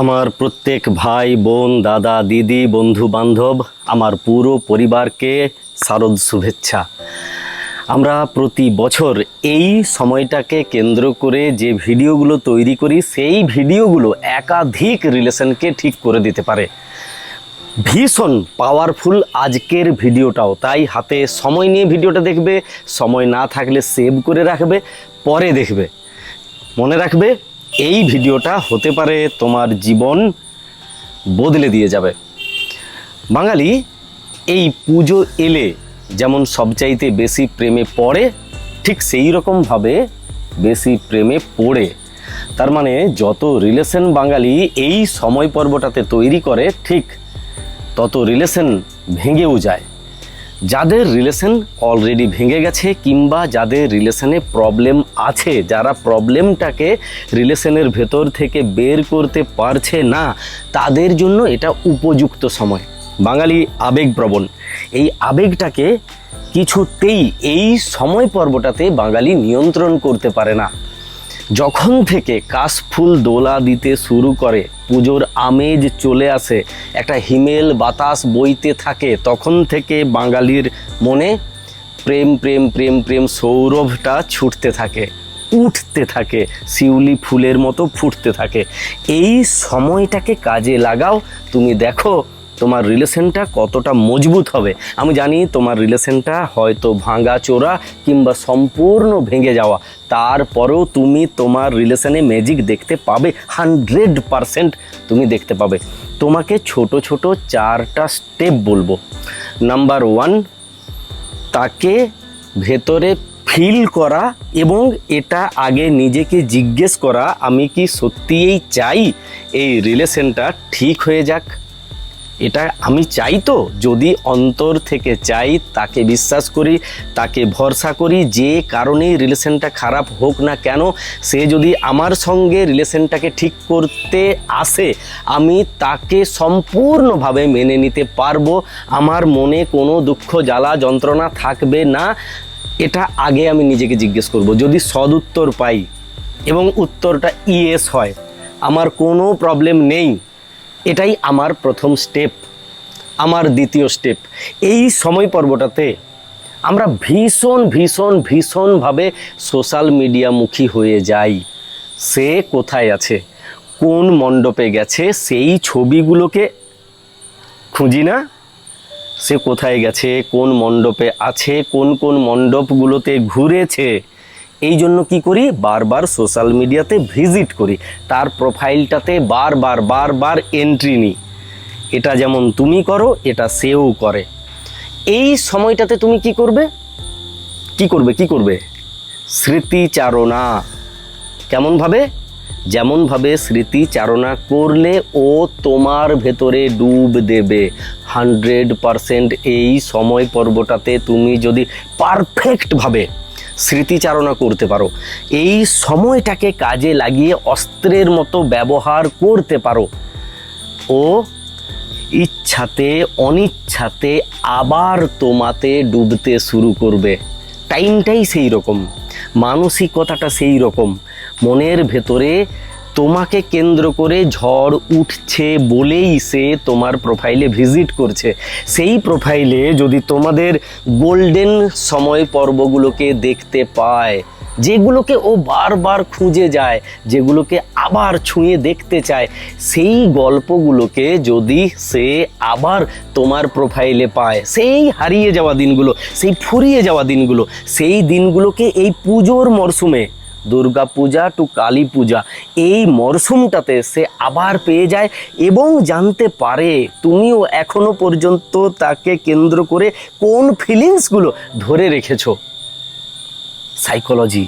আমার প্রত্যেক ভাই, বোন, দাদা, দিদি, বন্ধু বান্ধব, আমার পুরো পরিবারকে শারদ শুভেচ্ছা। আমরা প্রতি বছর এই সময়টাকে কেন্দ্র করে যে ভিডিওগুলো তৈরি করি, সেই ভিডিওগুলো একাধিক রিলেশনকে ঠিক করে দিতে পারে। ভীষণ পাওয়ারফুল আজকের ভিডিওটাও। তাই হাতে সময় নিয়ে ভিডিওটা দেখবে, সময় না থাকলে সেভ করে রাখবে, পরে দেখবে। মনে রাখবে এই ভিডিওটা হতে পারে তোমার জীবন বদলে দিয়ে যাবে। বাঙালি, এই পুজো এলে যেমন সবচাইতে বেশি প্রেমে পড়ে, ঠিক সেই রকমভাবে বেশি প্রেমে পড়ে। তার মানে যত রিলেশন বাঙালি এই সময় পর্বটাতে তৈরি করে, ঠিক তত রিলেশন ভেঙেও যায়। যাদের রিলেশন অলরেডি ভেঙে গেছে কিংবা যাদের রিলেশনে প্রবলেম আছে, যারা প্রবলেমটাকে রিলেশনের ভেতর থেকে বের করতে পারছে না, তাদের জন্য এটা উপযুক্ত সময়। বাঙালি আবেগপ্রবণ এই আবেগটাকে কিছুতেই এই সময় পর্বটাতে বাঙালি নিয়ন্ত্রণ করতে পারে না। যখন থেকে কাশফুল দোলা দিতে শুরু করে পুজোর আমেজ চলে আসে। একটা হিমেল বাতাস বইতে থাকে। তখন থেকে বাঙালির মনে প্রেম প্রেম প্রেম প্রেম সৌরভটা ছুটতে থাকে, উঠতে থাকে, শিউলি ফুলের মতো ফুটতে থাকে। এই সময়টাকে কাজে লাগাও। তুমি দেখো তোমার রিলেশনটা কতটা মজবুত হবে? আমি জানি তোমার রিলেশনটা হয়তো ভাঙা চোরা কিংবা সম্পূর্ণ ভেঙে যাওয়া। তারপরেও তুমি তোমার রিলেশনে ম্যাজিক দেখতে পাবে হান্ড্রেড পারসেন্ট তুমি দেখতে পাবে। তোমাকে ছোট ছোট চারটা স্টেপ বলব। নাম্বার ওয়ান তাকে ভেতরে ফিল করা এবং এটা আগে নিজেকে জিজ্ঞেস করা, আমি কি সত্যিই চাই? এই রিলেশনটা ঠিক হয়ে যাক। এটা আমি চাই তো, যদি অন্তর থেকে চাই, তাকে বিশ্বাস করি, তাকে ভরসা করি, যে কারণেই রিলেশনটা খারাপ হোক না কেন, সে যদি আমার সঙ্গে রিলেশনটাকে ঠিক করতে আসে, আমি তাকে সম্পূর্ণভাবে মেনে নিতে পারব। আমার মনে কোনো দুঃখ, জ্বালা, যন্ত্রণা থাকবে না। এটা আগে আমি নিজেকে জিজ্ঞেস করব, যদি সদুত্তর পাই এবং উত্তরটা ইয়েস হয়, আমার কোনো প্রবলেম নেই। এটাই আমার প্রথম স্টেপ আমার দ্বিতীয় স্টেপ এই সময় পর্বটাতে আমরা ভীষণ ভীষণ ভীষণভাবে সোশ্যাল মিডিয়ামুখী হয়ে যাই। সে কোথায় আছে? কোন মণ্ডপে গেছে? সেই ছবিগুলোকে খুঁজি না? সে কোথায় গেছে? কোন মণ্ডপে আছে? কোন কোন মণ্ডপগুলোতে ঘুরেছে? এই জন্য কি করি? বারবার সোশ্যাল মিডিয়াতে ভিজিট করি। তার প্রোফাইলটাতে বারবার বারবার এন্ট্রি নিই। এটা যেমন তুমি করো, এটা সেও করে। এই সময়টাতে তুমি কি করবে? কি করবে কি করবে? স্মৃতিচারণা। কেমনভাবে? যেমনভাবে স্মৃতিচারণা করলে ও তোমার ভেতরে ডুব দেবে। হান্ড্রেড পারসেন্ট এই সময় পর্বটাতে তুমি যদি পারফেক্টভাবে স্মৃতিচারণা করতে পারো। এই সময়টাকে কাজে লাগিয়ে অস্ত্রের মতো ব্যবহার করতে পারো। ও ইচ্ছাতে, অনিচ্ছাতে আবার তোমাতে ডুবতে শুরু করবে। টাইমটাই সেই রকম মানসিকতাটা সেই রকম মনের ভেতরে তোমাকে কেন্দ্র করে ঝড় উঠছে বলেই সে তোমার প্রোফাইলে ভিজিট করছে। সেই প্রোফাইলে যদি তোমাদের গোল্ডেন সময় পর্বগুলোকে দেখতে পায়, যেগুলোকে ও বারবার খুঁজে যায়, যেগুলোকে আবার ছুঁয়ে দেখতে চায়, সেই গল্পগুলোকে যদি সে আবার তোমার প্রোফাইলে পায়, সেই হারিয়ে যাওয়া দিনগুলো, সেই ফুরিয়ে যাওয়া দিনগুলো, সেই দিনগুলোকে এই পুজোর মরশুমে দুর্গা পূজা টু কালী পূজা এই মরশুমটাতে সে আবার পেয়ে যায় এবং জানতে পারে তুমিও এখনও পর্যন্ত তাকে কেন্দ্র করে কোন ফিলিংসগুলো ধরে রেখেছো? সাইকোলজি।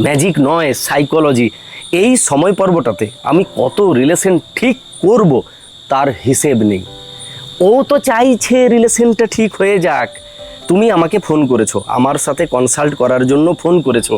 ম্যাজিক নয়, সাইকোলজি। এই সময় পর্বটাতে আমি কত রিলেশন ঠিক করব তার হিসেব নেই। ও তো চাইছে রিলেশনটা ঠিক হয়ে যাক। তুমি আমাকে ফোন করেছ, আমার সাথে কনসাল্ট করার জন্য ফোন করেছ।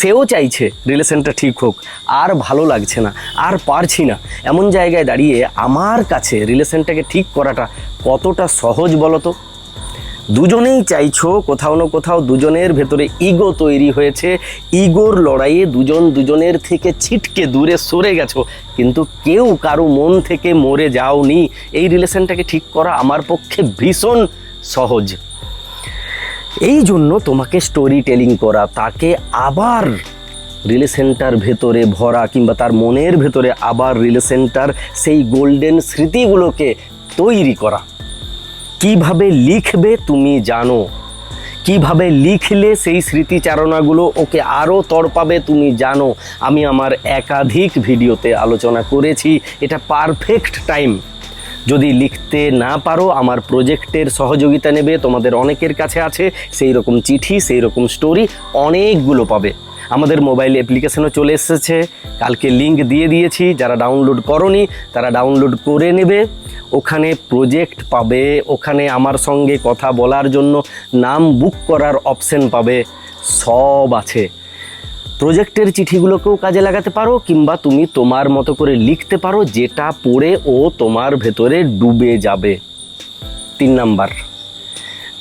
সেও চাইছে রিলেশনটা ঠিক হোক, আর ভালো লাগছে না, আর পারছি না। এমন জায়গায় দাঁড়িয়ে আমার কাছে রিলেশনটাকে ঠিক করাটা কতটা সহজ বলো তো? দুজনেই চাইছো কোথাও না কোথাও দুজনের ভেতরে ইগো তৈরি হয়েছে। ইগোর লড়াইয়ে দুজন দুজনের থেকে ছিটকে দূরে সরে গেছো। কিন্তু কেউ কারও মন থেকে মরে যাওনি। এই রিলেশনটাকে ঠিক করা আমার পক্ষে ভীষণ সহজ। এই জন্য তোমাকে স্টোরি টেলিং করা, তাকে আবার রিলেশনটার ভেতরে ভরা কিংবা তার মনের ভেতরে আবার রিলেশনটার সেই গোল্ডেন স্মৃতিগুলোকে তৈরি করা। কীভাবে লিখবে তুমি জানো? কীভাবে লিখলে সেই স্মৃতিচারণাগুলো ওকে আরও তড়পাবে তুমি জানো? আমি আমার একাধিক ভিডিওতে আলোচনা করেছি, এটা পারফেক্ট টাইম যদি লিখতে না পারো, আমার প্রজেক্টের সহযোগিতা নেবে, তোমাদের অনেকের কাছে আছে, সেই রকম চিঠি, সেই রকম স্টোরি অনেকগুলো পাবে। আমাদের মোবাইল অ্যাপ্লিকেশনও চলে এসেছে। কালকে লিংক দিয়ে দিয়েছি, যারা ডাউনলোড করনি, তারা ডাউনলোড করে নেবে। ওখানে প্রজেক্ট পাবে, ওখানে আমার সঙ্গে কথা বলার জন্য নাম বুক করার অপশন পাবে। সব আছে। প্রজেক্টের চিঠিগুলোকেও কাজে লাগাতে পারো, কিংবা তুমি তোমার মতো করে লিখতে পারো যেটা পড়ে ও তোমার ভেতরে ডুবে যাবে। তিন নাম্বার।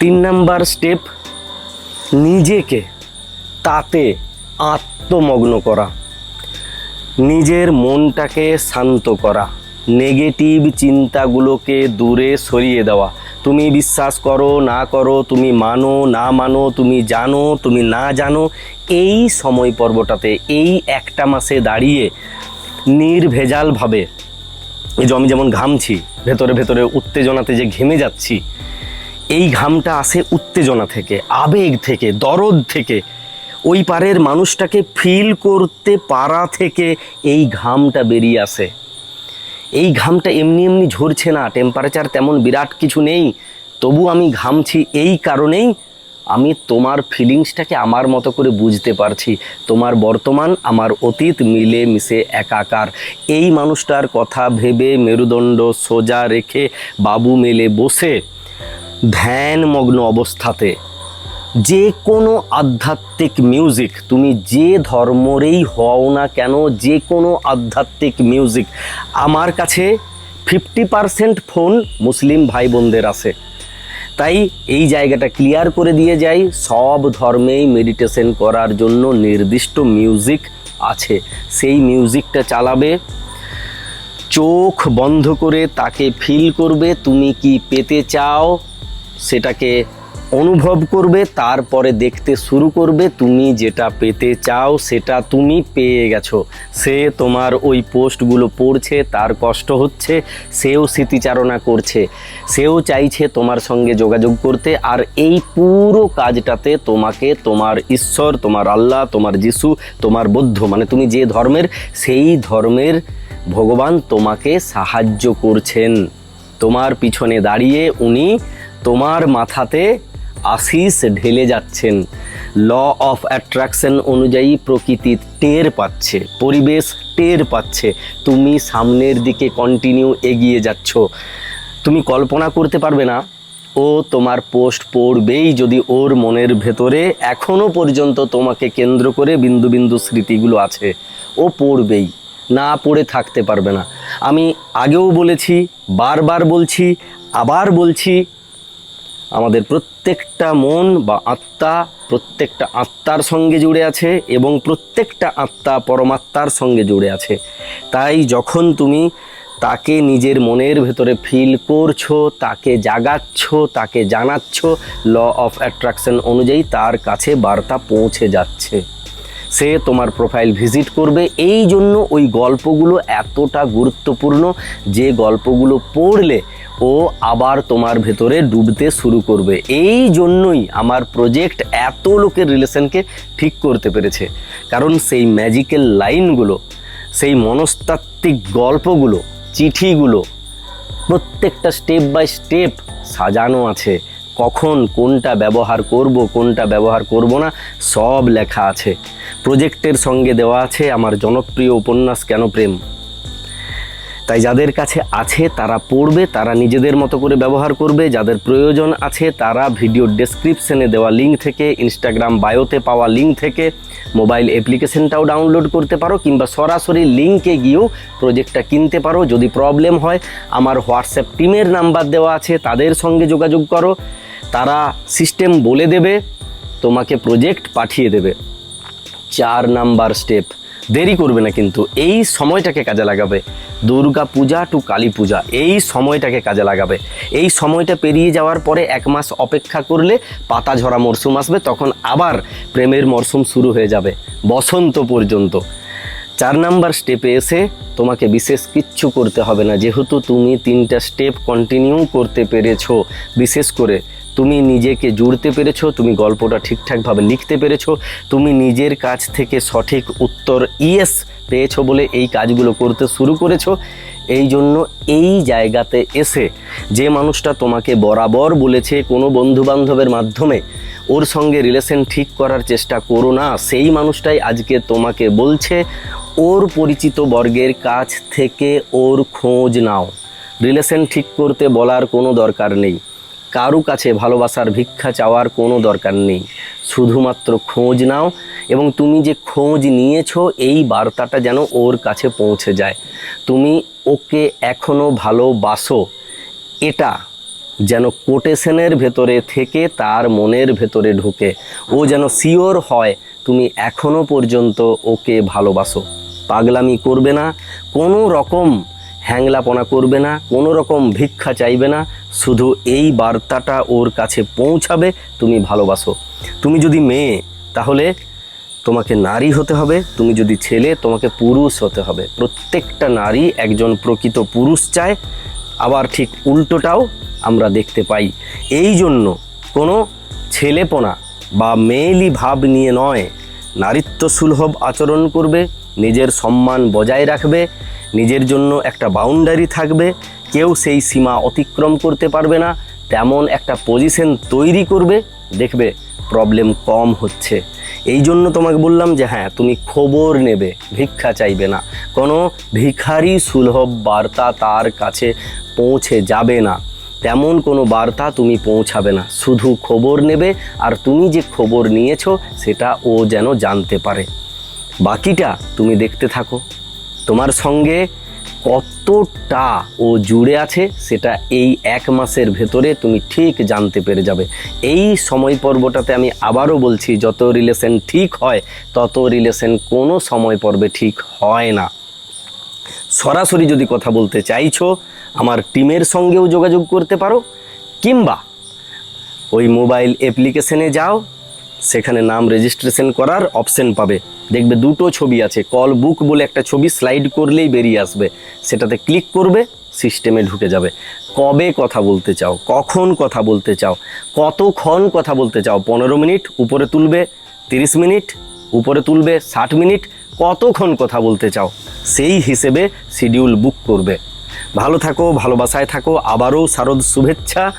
তিন নাম্বার স্টেপ, নিজেকে তাতে আত্মমগ্ন করা। নিজের মনটাকে শান্ত করা। নেগেটিভ চিন্তাগুলোকে দূরে সরিয়ে দেওয়া। তুমি বিশ্বাস করো, না করো, তুমি মানো, না মানো, তুমি জানো, তুমি না জানো, এই সময় পর্বটাতে, এই একটা মাসে দাঁড়িয়ে নির্ভেজালভাবে এই যে আমি যেমন ঘামছি, ভেতরে ভেতরে উত্তেজনাতে যে ঘেমে যাচ্ছি, এই ঘামটা আসে উত্তেজনা থেকে, আবেগ থেকে, দরদ থেকে। ওই পারের মানুষটাকে ফিল করতে পারা থেকে এই ঘামটা বেরিয়ে আসে। এই ঘামটা এমনি এমনি ঝরছে না টেম্পারেচার তেমন বিরাট কিছু নেই। তবু আমি ঘামছি এই কারণেই আমি তোমার ফিলিংসটাকে আমার মতো করে বুঝতে পারছি। তোমার বর্তমান, আমার অতীত মিলে মিশে একাকার। এই মানুষটার কথা ভেবে মেরুদণ্ড সোজা রেখে বাবু মেলে বসে ধ্যানমগ্ন অবস্থাতে। যে কোনো আধ্যাত্মিক মিউজিক তুমি যে ধর্মরেই হও না কেন, যে কোনো আধ্যাত্মিক মিউজিক আমার কাছে ফিফটি পারসেন্ট ফোন মুসলিম ভাই বোনদের আছে। তাই এই জায়গাটা ক্লিয়ার করে দিয়ে যাই, সব ধর্মেই মেডিটেশন করার জন্য নির্দিষ্ট মিউজিক আছে। সেই মিউজিকটা চালাবে, চোখ বন্ধ করে তাকে ফিল করবে, তুমি কি পেতে চাও? সেটাকে অনুভব করবে, তারপরে দেখতে শুরু করবে, তুমি যেটা পেতে চাও সেটা তুমি পেয়ে গেছো। সে তোমার ওই পোস্টগুলো পড়ছে, তার কষ্ট হচ্ছে, সেও স্মৃতিচারণা করছে। সেও চাইছে তোমার সঙ্গে যোগাযোগ করতে, আর এই পুরো কাজটাতে তোমাকে তোমার ঈশ্বর, তোমার আল্লাহ, তোমার যিশু, তোমার বৌদ্ধ মানে তুমি যে ধর্মের, সেই ধর্মের ভগবান তোমাকে সাহায্য করছেন। তোমার পিছনে দাঁড়িয়ে উনি তোমার মাথাতে আশিস ঢেলে যাচ্ছেন। ল অফ অ্যাট্রাকশন অনুযায়ী প্রকৃতি টের পাচ্ছে, পরিবেশ টের পাচ্ছে। তুমি সামনের দিকে কন্টিনিউ এগিয়ে যাচ্ছ। তুমি কল্পনা করতে পারবে না, ও তোমার পোস্ট পড়বেই যদি ওর মনের ভেতরে এখনও পর্যন্ত তোমাকে কেন্দ্র করে বিন্দু বিন্দু স্মৃতিগুলো আছে, ও পড়বেই, না পড়ে থাকতে পারবে না। আমি আগেও বলেছি, বারবার বলছি, আবার বলছি আমাদের প্রত্যেকটা মন বা আত্মা প্রত্যেকটা আত্মার সঙ্গে জুড়ে আছে এবং প্রত্যেকটা আত্মা পরমাত্মার সঙ্গে জুড়ে আছে। তাই যখন তুমি তাকে নিজের মনের ভেতরে ফিল করছ, তাকে জাগাচ্ছ, তাকে জানাচ্ছ ল অফ অ্যাট্রাকশন অনুযায়ী তার কাছে বার্তা পৌঁছে যাচ্ছে। সে তোমার প্রোফাইল ভিজিট করবে। এই জন্য ওই গল্পগুলো এতটা গুরুত্বপূর্ণ যে গল্পগুলো পড়লে ও আবার তোমার ভেতরে ডুবতে শুরু করবে। এই জন্যই আমার প্রজেক্ট এত লোকের রিলেশনকে ঠিক করতে পেরেছে। কারণ সেই ম্যাজিক্যাল লাইনগুলো সেই মনস্তাত্ত্বিক গল্পগুলো, চিঠিগুলো, প্রত্যেকটা স্টেপ বাই স্টেপ সাজানো আছে। কখন কোনটা ব্যবহার করব, কোনটা ব্যবহার করব না, সব লেখা আছে। প্রজেক্টের সঙ্গে দেওয়া আছে আমার জনপ্রিয় উপন্যাস কেন প্রেম? তাই যাদের কাছে আছে, তারা পড়বে, তারা নিজেদের মতো করে ব্যবহার করবে। যাদের প্রয়োজন আছে, তারা ভিডিও ডেসক্রিপশনে দেওয়া লিঙ্ক থেকে ইনস্টাগ্রাম বায়োতে পাওয়া লিঙ্ক থেকে মোবাইল অ্যাপ্লিকেশনটাও ডাউনলোড করতে পারো কিংবা সরাসরি লিঙ্কে গিয়েও প্রজেক্টটা কিনতে পারো। যদি প্রবলেম হয়, আমার হোয়াটসঅ্যাপ টিমের নাম্বার দেওয়া আছে, তাদের সঙ্গে যোগাযোগ করো। তারা সিস্টেম বলে দেবে, তোমাকে প্রজেক্ট পাঠিয়ে দেবে। চার নাম্বার স্টেপ দেরি করবে না কিন্তু। এই সময়টাকে কাজে লাগাবে। দুর্গা পূজা টু কালী পূজা, এই সময়টাকে কাজে লাগাবে। এই সময়টা পেরিয়ে যাওয়ার পরে এক মাস অপেক্ষা করলে পাতা ঝরা মরশুম আসবে, তখন আবার প্রেমের মরশুম শুরু হয়ে যাবে, বসন্ত পর্যন্ত। চার নাম্বার স্টেপে এসে তোমাকে বিশেষ কিচ্ছু করতে হবে না, যেহেতু তুমি তিনটা স্টেপ কন্টিনিউ করতে পেরেছ, বিশেষ করে তুমি নিজেকে জুড়তে পেরেছ, তুমি গল্পটা ঠিকঠাকভাবে লিখতে পেরেছ, তুমি নিজের কাছ থেকে সঠিক উত্তর ইয়েস পেয়েছ বলে এই কাজগুলো করতে শুরু করেছ। এই জন্য এই জায়গাতে এসে যে মানুষটা তোমাকে বরাবর বলেছে কোনো বন্ধু বান্ধবের মাধ্যমে, ওর সঙ্গে রিলেশন ঠিক করার চেষ্টা করো না, সেই মানুষটাই আজকে তোমাকে বলছে, ওর পরিচিত বর্গের কাছ থেকে ওর খোঁজ নাও। রিলেশন ঠিক করতে বলার কোনো দরকার নেই। কারু কাছে ভালোবাসার ভিক্ষা চাওয়ার কোনো দরকার নেই। শুধুমাত্র খোঁজ নাও এবং তুমি যে খোঁজ নিয়েছো, এই বার্তাটা যেন ওর কাছে পৌঁছে যায়। তুমি ওকে এখনও ভালোবাসো। এটা যেন কোটেশনের ভেতরে থেকে তার মনের ভেতরে ঢুকে। ও যেন শিওর হয়, তুমি এখনও পর্যন্ত ওকে ভালোবাসো। পাগলামি করবে না। কোনো রকম হ্যাংলাপনা করবে না কোনো রকম ভিক্ষা চাইবে না, শুধু এই বার্তাটা ওর কাছে পৌঁছাবে, তুমি ভালোবাসো। তুমি যদি মেয়ে, তাহলে তোমাকে নারী হতে হবে, তুমি যদি ছেলে, তোমাকে পুরুষ হতে হবে। প্রত্যেকটা নারী একজন প্রকৃত পুরুষ চায়, আবার ঠিক উল্টোটাও আমরা দেখতে পাই। এই জন্য কোনো ছেলেপনা বা মেয়েলি ভাব নিয়ে নয় নারীত্ব সুলভ আচরণ করবে, নিজের সম্মান বজায় রাখবে, নিজের জন্য একটা বাউন্ডারি থাকবে, কেউ সেই সীমা অতিক্রম করতে পারবে না, তেমন একটা পজিশন তৈরি করবে, দেখবে প্রবলেম কম হচ্ছে। এই জন্য তোমাকে বললাম যে হ্যাঁ তুমি খবর নেবে, ভিক্ষা চাইবে না। কোনো ভিখারি সুলভ বার্তা তার কাছে পৌঁছে যাবে না। তেমন কোনো বার্তা তুমি পৌঁছাবে না। শুধু খবর নেবে আর তুমি যে খবর নিয়েছো সেটা ও যেন জানতে পারে। বাকিটা তুমি দেখতে থাকো। তোমার সঙ্গে কতটা ও জুড়ে আছে সেটা এই এক মাসের ভেতরে তুমি ঠিক জানতে পেরে যাবে। এই সময় পর্বটাতে আমি আবারও বলছি, যত রিলেশন ঠিক হয়, তত রিলেশন কোনো সময় পর্বে ঠিক হয় না। সরাসরি যদি কথা বলতে চাইছো, আমার টিমের সঙ্গেও যোগাযোগ করতে পারো, কিংবা ওই মোবাইল অ্যাপ্লিকেশনে যাও, সেখানে নাম রেজিস্ট্রেশন করার অপশন পাবে। দেখবে দুটো ছবি আছে, কল বুক বলে একটা ছবি স্লাইড করলেই বেরিয়ে আসবে। সেটাতে ক্লিক করবে, সিস্টেমে ঢুকে যাবে। কবে কথা বলতে চাও, কখন কথা বলতে চাও, কতক্ষণ কথা বলতে চাও, পনেরো মিনিট, উপরে তুলবে তিরিশ মিনিট, উপরে তুলবে ষাট মিনিট কতক্ষণ কথা বলতে চাও, সেই হিসেবে শিডিউল বুক করবে। ভালো থাকো, ভালোবাসায় থাকো, আবারও শারদ শুভেচ্ছা।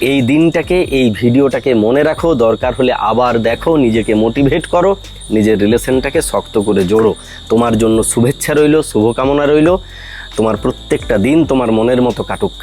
এই দিনটাকে, এই ভিডিওটাকে মনে রাখো, দরকার হলে আবার দেখো, নিজেকে মোটিভেট করো, নিজের রিলেশনটাকে শক্ত করে জোড়ো। তোমার জন্য শুভেচ্ছা রইল, শুভকামনা রইল। তোমার প্রত্যেকটা দিন তোমার মনের মতো কাটুক।